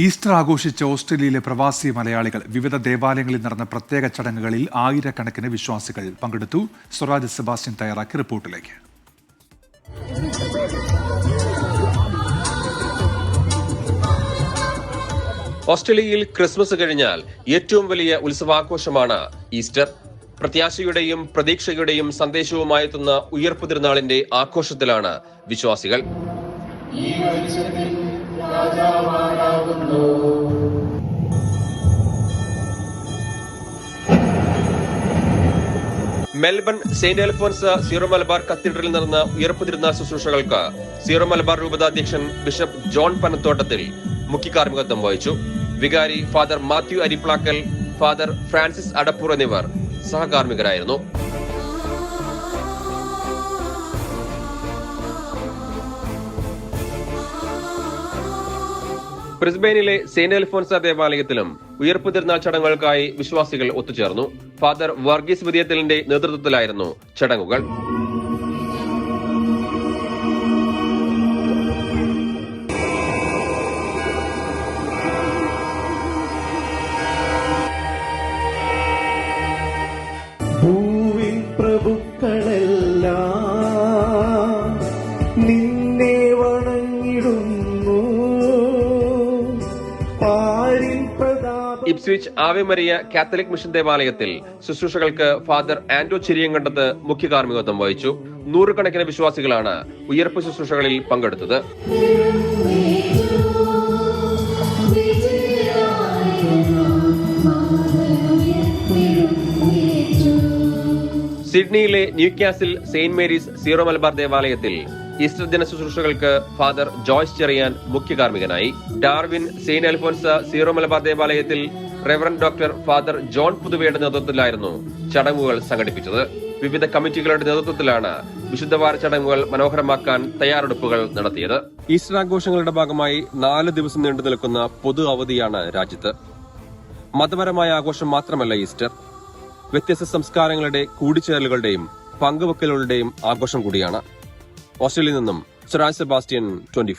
Easter ആഘോഷിച്ച ഓസ്ട്രേലിയയിലെ പ്രവാസി മലയാളികൾ വിവിധ ദേവാലയങ്ങളിൽ നടന്ന പ്രത്യേക ചടങ്ങുകളിൽ ആയിരക്കണക്കിന് വിശ്വാസികൾ പങ്കെടുത്തു. സ്വരാജ് സെബാസ്റ്റ്യൻ തയ്യാറാക്കിയ റിപ്പോർട്ടിലേക്ക്. ഓസ്ട്രേലിയയിൽ ക്രിസ്മസ് കഴിഞ്ഞാൽ ഏറ്റവും വലിയ ഉത്സവാഘോഷമാണ് ഈസ്റ്റർ. പ്രത്യാശയുടെയും പ്രതീക്ഷയുടെയും സന്ദേശവുമായെത്തുന്ന ഉയർപ്പ് തിരുനാളിന്റെ ആഘോഷത്തിലാണ് വിശ്വാസികൾ. Melbourne Saint Alphons Syro Malabar കത്തീഡ്രലിൽ നടന്ന ഉയർപ്പ് തിരുനാൾ ശുശ്രൂഷകൾക്ക് സീറോ മലബാർ രൂപതാധ്യക്ഷൻ ബിഷപ്പ് ജോൺ പനത്തോട്ടത്തിൽ മുഖ്യകാർമ്മികത്വം വഹിച്ചു. വികാരി Father Mathew Ariplackal Father Francis Adappur എന്നിവർ സഹകാർമ്മികരായിരുന്നു. ബ്രിസ്ബെയിനിലെ സെയിന്റ് അൽഫോൻസ ദേവാലയത്തിലും ഉയർപ്പ് തിരുനാൾ ചടങ്ങുകൾക്കായി വിശ്വാസികൾ ഒത്തുചേർന്നു. ഫാദർ വർഗീസ് വിദ്യത്തിലിന്റെ നേതൃത്വത്തിലായിരുന്നു ചടങ്ങുകൾ. ഇപ്സ്വിച്ച് ആവേമരിയ കാത്തലിക് മിഷൻ ദേവാലയത്തിൽ ശുശ്രൂഷകൾക്ക് ഫാദർ ആന്റോ ചിരിയങ്കണ്ടത്ത് മുഖ്യ കാർമ്മികത്വം വഹിച്ചു. നൂറുകണക്കിന് വിശ്വാസികളാണ് ഉയർപ്പ് ശുശ്രൂഷകളിൽ പങ്കെടുത്തത്. സിഡ്നിയിലെ Newcastle Saint Mary's Syro Malabar ദേവാലയത്തിൽ ഈസ്റ്റർ ദിന ശുശ്രൂഷകൾക്ക് ഫാദർ ജോയ്സ് ചെറിയാൻ മുഖ്യ കാർമ്മികനായി. Darwin Saint Alphonsa zero Malabar ദേവാലയത്തിൽ റെവറൻ ഡോക്ടർ ഫാദർ ജോൺ പുതുവയുടെ നേതൃത്വത്തിലായിരുന്നു ചടങ്ങുകൾ സംഘടിപ്പിച്ചത്. വിവിധ കമ്മിറ്റികളുടെ നേതൃത്വത്തിലാണ് വിശുദ്ധവാര ചടങ്ങുകൾ മനോഹരമാക്കാൻ തയ്യാറെടുപ്പുകൾ നടത്തിയത്. ഈസ്റ്റർ ആഘോഷങ്ങളുടെ ഭാഗമായി നാല് ദിവസം നീണ്ടു നിൽക്കുന്ന പൊതു അവധിയാണ് രാജ്യത്ത്. മതപരമായ ആഘോഷം മാത്രമല്ല ഈസ്റ്റർ. വ്യത്യസ്ത സംസ്കാരങ്ങളുടെ കൂടിച്ചേരലുകളുടെയും പങ്കുവെക്കലുകളുടെയും ആഘോഷം കൂടിയാണ്. ഓസ്ട്രേലിയയിൽ നിന്നും സ്വരാജ് സെബാസ്റ്റ്യൻ ട്വന്റി